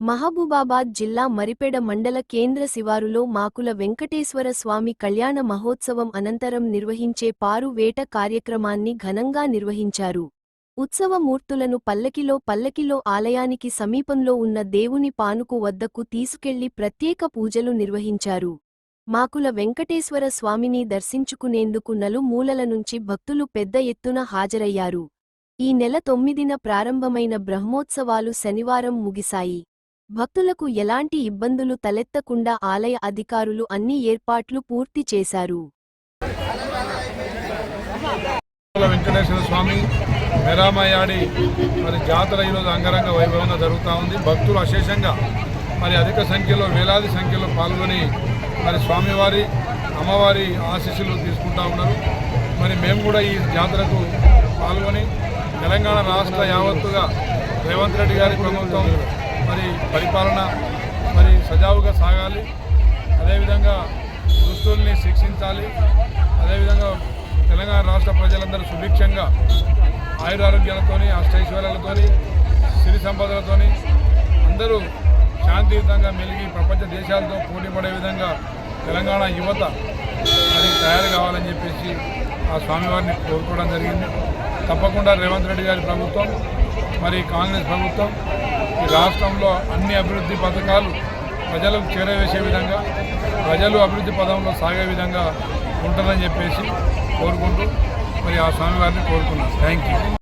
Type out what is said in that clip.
మహబూబాబాద్ జిల్లా మరిపెడ మండల కేంద్ర శివారులో మాకుల వెంకటేశ్వర స్వామి కళ్యాణ మహోత్సవం అనంతరం నిర్వహించే పారు వేట కార్యక్రమాన్ని ఘనంగా నిర్వహించారు. ఉత్సవమూర్తులను పల్లకిలో పల్లకిలో ఆలయానికి సమీపంలో ఉన్న దేవుని పానుకు వద్దకు తీసుకెళ్ళి ప్రత్యేక పూజలు నిర్వహించారు. మాకుల వెంకటేశ్వర స్వామిని దర్శించుకునేందుకు నలుమూలల నుంచి భక్తులు పెద్ద ఎత్తున హాజరయ్యారు. ఈ నెల తొమ్మిదిన ప్రారంభమైన బ్రహ్మోత్సవాలు శనివారం ముగిశాయి. భక్తులకు ఎలాంటి ఇబ్బందులు తలెత్తకుండా ఆలయ అధికారులు అన్ని ఏర్పాట్లు పూర్తి చేశారు. వెంకటేశ్వర స్వామి మెరామయాడి మరి జాతర ఈరోజు అంగరంగ వైభవంగా జరుగుతూ ఉంది. భక్తులు అశేషంగా మరి అధిక సంఖ్యలో వేలాది సంఖ్యలో పాల్గొని మరి స్వామివారి అమ్మవారి ఆశీస్సులు తీసుకుంటా ఉన్నారు. మరి మేము కూడా ఈ జాతరకు పాల్గొని తెలంగాణ రాష్ట్ర యావత్తుగా రేవంత్ రెడ్డి గారి ప్రభుత్వం మరి పరిపాలన మరి సజావుగా సాగాలి. అదేవిధంగా దుస్తుల్ని శిక్షించాలి. అదేవిధంగా తెలంగాణ రాష్ట్ర ప్రజలందరూ సుభిక్షంగా ఆయురారోగ్యాలతోని అష్టైశ్వర్యాలతోని సిరి సంపదలతోని అందరూ శాంతియుతంగా మెలిగి ప్రపంచ దేశాలతో పోటీ పడే విధంగా తెలంగాణ యువత అది తయారు కావాలని చెప్పేసి ఆ స్వామివారిని కోరుకోవడం జరిగింది. తప్పకుండా రేవంత్ రెడ్డి గారి ప్రభుత్వం మరి కాంగ్రెస్ ప్రభుత్వం రాష్ట్రంలో అన్ని అభివృద్ధి పథకాలు ప్రజలకు చేరవేసే విధంగా ప్రజలు అభివృద్ధి పదంలో సాగే విధంగా ఉంటుందని చెప్పేసి కోరుకుంటూ మరి ఆ స్వామివారిని కోరుకున్నాను థ్యాంక్ యూ